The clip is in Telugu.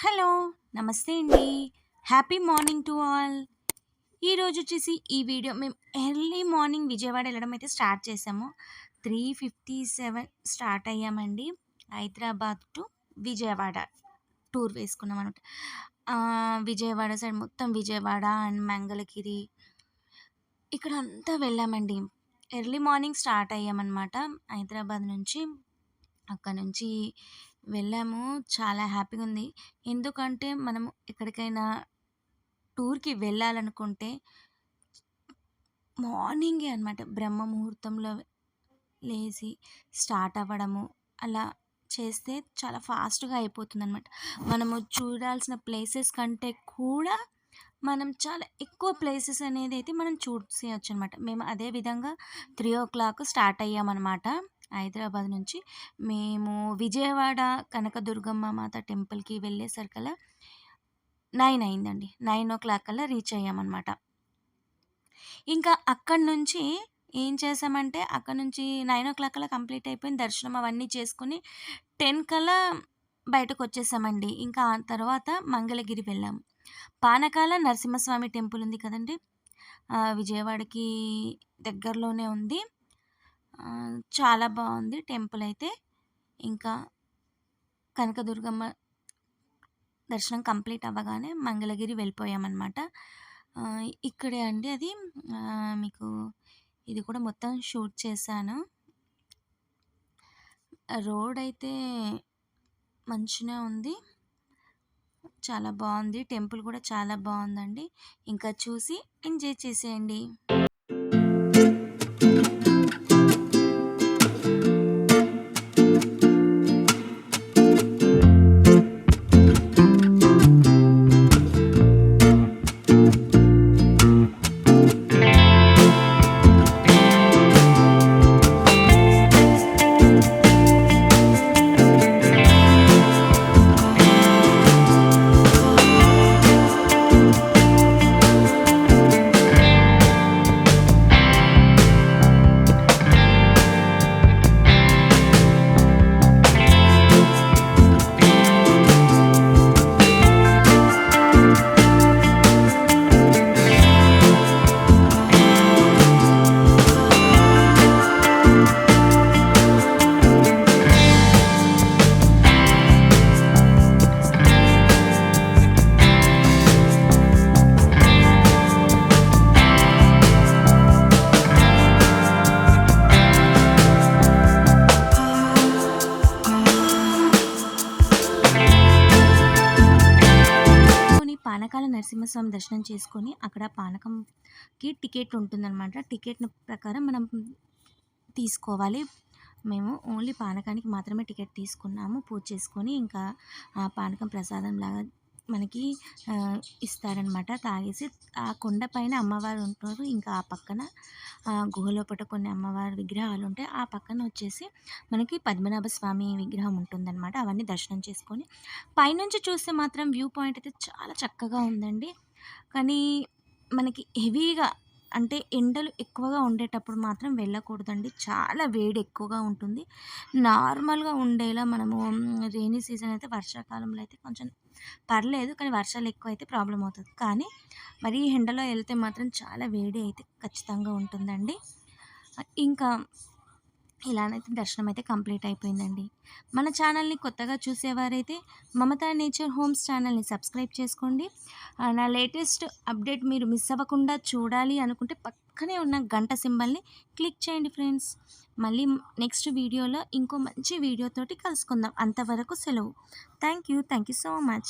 హలో నమస్తే అండి. Happy morning to all. ఈరోజు వచ్చేసి ఈ వీడియో మేము ఎర్లీ మార్నింగ్ విజయవాడ వెళ్ళడం అయితే స్టార్ట్ చేసాము. త్రీ ఫిఫ్టీ సెవెన్ స్టార్ట్ అయ్యామండి. హైదరాబాద్ టు విజయవాడ టూర్ వేసుకున్నాం అనమాట విజయవాడ సైడ్ మొత్తం విజయవాడ అండ్ మంగళగిరి ఇక్కడ అంతా వెళ్ళామండి. ఎర్లీ మార్నింగ్ స్టార్ట్ అయ్యామన్నమాట. హైదరాబాద్ నుంచి అక్కడ నుంచి వెళ్ళాము. చాలా హ్యాపీగా ఉంది. ఎందుకంటే మనం ఎక్కడికైనా టూర్కి వెళ్ళాలనుకుంటే మార్నింగే అనమాట బ్రహ్మ ముహూర్తంలో లేచి స్టార్ట్ అవ్వడము అలా చేస్తే చాలా ఫాస్ట్గా అయిపోతుంది అనమాట మనము చూడాల్సిన ప్లేసెస్ కంటే కూడా మనం చాలా ఎక్కువ ప్లేసెస్ అనేది అయితే మనం చూసేయచ్చు అనమాట మేము అదే విధంగా త్రీ ఓ క్లాక్ స్టార్ట్ అయ్యామన్నమాట. హైదరాబాద్ నుంచి మేము విజయవాడ కనకదుర్గమ్మ మాత టెంపుల్కి వెళ్ళేసరికల్లా నైన్ అయిందండి. నైన్ ఓ క్లాక్ కల్లా రీచ్ అయ్యామన్నమాట. ఇంకా అక్కడి నుంచి ఏం చేసామంటే అక్కడ నుంచి నైన్ ఓ క్లాక్ కల్లా కంప్లీట్ అయిపోయింది దర్శనం అవన్నీ చేసుకుని టెన్ కల్లా బయటకు వచ్చేసామండి ఇంకా ఆ తర్వాత మంగళగిరి వెళ్ళాము పానకాల నరసింహస్వామి టెంపుల్ ఉంది కదండి? విజయవాడకి దగ్గరలోనే ఉంది. చాలా బాగుంది టెంపుల్ అయితే. ఇంకా కనకదుర్గమ్మ దర్శనం కంప్లీట్ అవ్వగానే మంగళగిరి వెళ్ళిపోయామన్నమాట. ఇక్కడే అండి అది. మీకు ఇది కూడా మొత్తం షూట్ చేశాను. రోడ్ అయితే మంచిగా ఉంది. చాలా బాగుంది. టెంపుల్ కూడా చాలా బాగుందండి. ఇంకా చూసి ఎంజాయ్ చేసేయండి. నరసింహస్వామి దర్శనం చేసుకొని అక్కడ పానకంకి టికెట్ ఉంటుందన్నమాట. టికెట్ ప్రకారం మనం తీసుకోవాలి. మేము ఓన్లీ పానకానికి మాత్రమే టికెట్ తీసుకున్నాము. పూజ చేసుకొని ఇంకా పానకం ప్రసాదం లాగా మనకి ఇస్తారనమాట తాగేసి ఆ కొండ పైన అమ్మవారు ఉంటారు. ఇంకా ఆ పక్కన గుహలోపట కొన్ని అమ్మవారి విగ్రహాలు ఉంటాయి ఆ పక్కన వచ్చేసి మనకి పద్మనాభ స్వామి విగ్రహం ఉంటుందన్నమాట. అవన్నీ దర్శనం చేసుకొని పైనుంచి చూస్తే మాత్రం వ్యూ పాయింట్ అయితే చాలా చక్కగా ఉందండి. కానీ మనకి హెవీగా అంటే ఎండలు ఎక్కువగా ఉండేటప్పుడు మాత్రం వెళ్ళకూడదండి. చాలా వేడి ఎక్కువగా ఉంటుంది. నార్మల్గా ఉండేలా మనము రెయినీ సీజన్ అయితే వర్షాకాలంలో అయితే కొంచెం పర్లేదు కానీ వర్షాలు ఎక్కువ అయితే ప్రాబ్లం అవుతుంది. కానీ మరీ ఎండలో వెళ్తే మాత్రం చాలా వేడి అయితే ఖచ్చితంగా ఉంటుందండి. ఇంకా ఇలానైతే దర్శనం అయితే కంప్లీట్ అయిపోయిందండి. మన ఛానల్ని కొత్తగా చూసేవారైతే మమతా నేచర్ హోమ్స్ ఛానల్ని సబ్స్క్రైబ్ చేసుకోండి. నా లేటెస్ట్ అప్డేట్ మీరు మిస్ అవ్వకుండా చూడాలి అనుకుంటే పక్కనే ఉన్న గంట సింబల్ని క్లిక్ చేయండి ఫ్రెండ్స్. మళ్ళీ నెక్స్ట్ వీడియోలో ఇంకో మంచి వీడియోతోటి కలుసుకుందాం. అంతవరకు సెలవు. Thank you. Thank you so much.